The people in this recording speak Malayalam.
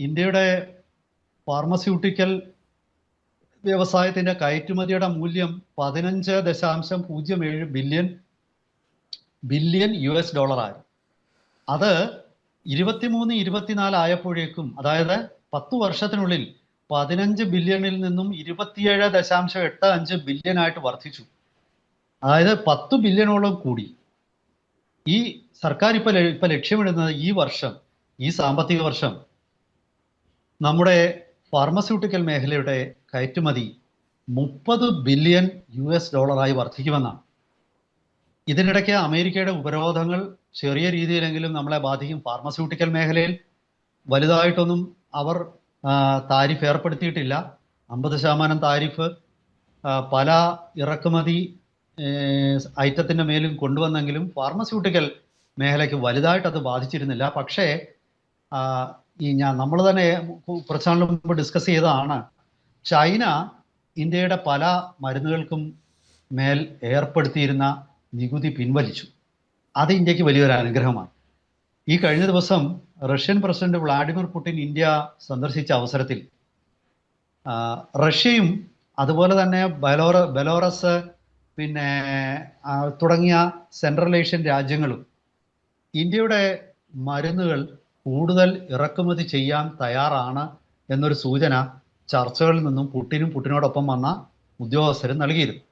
ഇന്ത്യയുടെ ഫാർമസ്യൂട്ടിക്കൽ വ്യവസായത്തിന്റെ കയറ്റുമതിയുടെ മൂല്യം പതിനഞ്ച് ദശാംശം പൂജ്യം ഏഴ് ബില്യൺ ബില്യൺ യു എസ് ഡോളറായി അത് ഇരുപത്തിമൂന്ന് ഇരുപത്തിനാല് ആയപ്പോഴേക്കും അതായത് പത്തു വർഷത്തിനുള്ളിൽ പതിനഞ്ച് ബില്യണിൽ നിന്നും ഇരുപത്തിയേഴ് ദശാംശം എട്ട് അഞ്ച് ബില്യൺ ആയിട്ട് വർദ്ധിച്ചു. അതായത് പത്ത് ബില്യണോളം കൂടി. ഈ സർക്കാർ ഇപ്പൊ ഇപ്പൊ ലക്ഷ്യമിടുന്നത് ഈ വർഷം ഈ സാമ്പത്തിക വർഷം നമ്മുടെ ഫാർമസ്യൂട്ടിക്കൽ മേഖലയുടെ കയറ്റുമതി മുപ്പത് ബില്യൺ യു എസ് ഡോളറായി വർദ്ധിക്കുമെന്നാണ്. ഇതിനിടയ്ക്ക് അമേരിക്കയുടെ ഉപരോധങ്ങൾ ചെറിയ രീതിയിലെങ്കിലും നമ്മളെ ബാധിക്കും. ഫാർമസ്യൂട്ടിക്കൽ മേഖലയിൽ വലുതായിട്ടൊന്നും അവർ താരിഫ് ഏർപ്പെടുത്തിയിട്ടില്ല. അമ്പത് ശതമാനം താരിഫ് പല ഇറക്കുമതി ഐറ്റത്തിന്റെ മേലും കൊണ്ടുവന്നെങ്കിലും ഫാർമസ്യൂട്ടിക്കൽ മേഖലയ്ക്ക് വലുതായിട്ട് അത് ബാധിച്ചിരുന്നില്ല. പക്ഷേ ഈ ഞാൻ നമ്മൾ തന്നെ കുറച്ചാൾ മുമ്പ് ഡിസ്കസ് ചെയ്തതാണ്. ചൈന ഇന്ത്യയുടെ പല മരുന്നുകൾക്കും മേൽ ഏർപ്പെടുത്തിയിരുന്ന നികുതി പിൻവലിച്ചു. അത് ഇന്ത്യയ്ക്ക് വലിയൊരു അനുഗ്രഹമാണ്. ഈ കഴിഞ്ഞ ദിവസം Russian president Vladimir Putin India സന്ദർശിച്ച അവസരത്തിൽ റഷ്യയും അതുപോലെ തന്നെ ബലോറ ബലോറസ് പിന്നെ തുടങ്ങിയ സെൻട്രൽ ഏഷ്യൻ രാജ്യങ്ങളും ഇന്ത്യയുടെ മരുന്നുകൾ കൂടുതൽ ഇറക്കുമതി ചെയ്യാൻ തയ്യാറാണ് എന്നൊരു സൂചന ചർച്ചകളിൽ നിന്നും പുട്ടിനും പുട്ടിനോടൊപ്പം വന്ന ഉദ്യോഗസ്ഥരും നൽകിയിരുന്നു.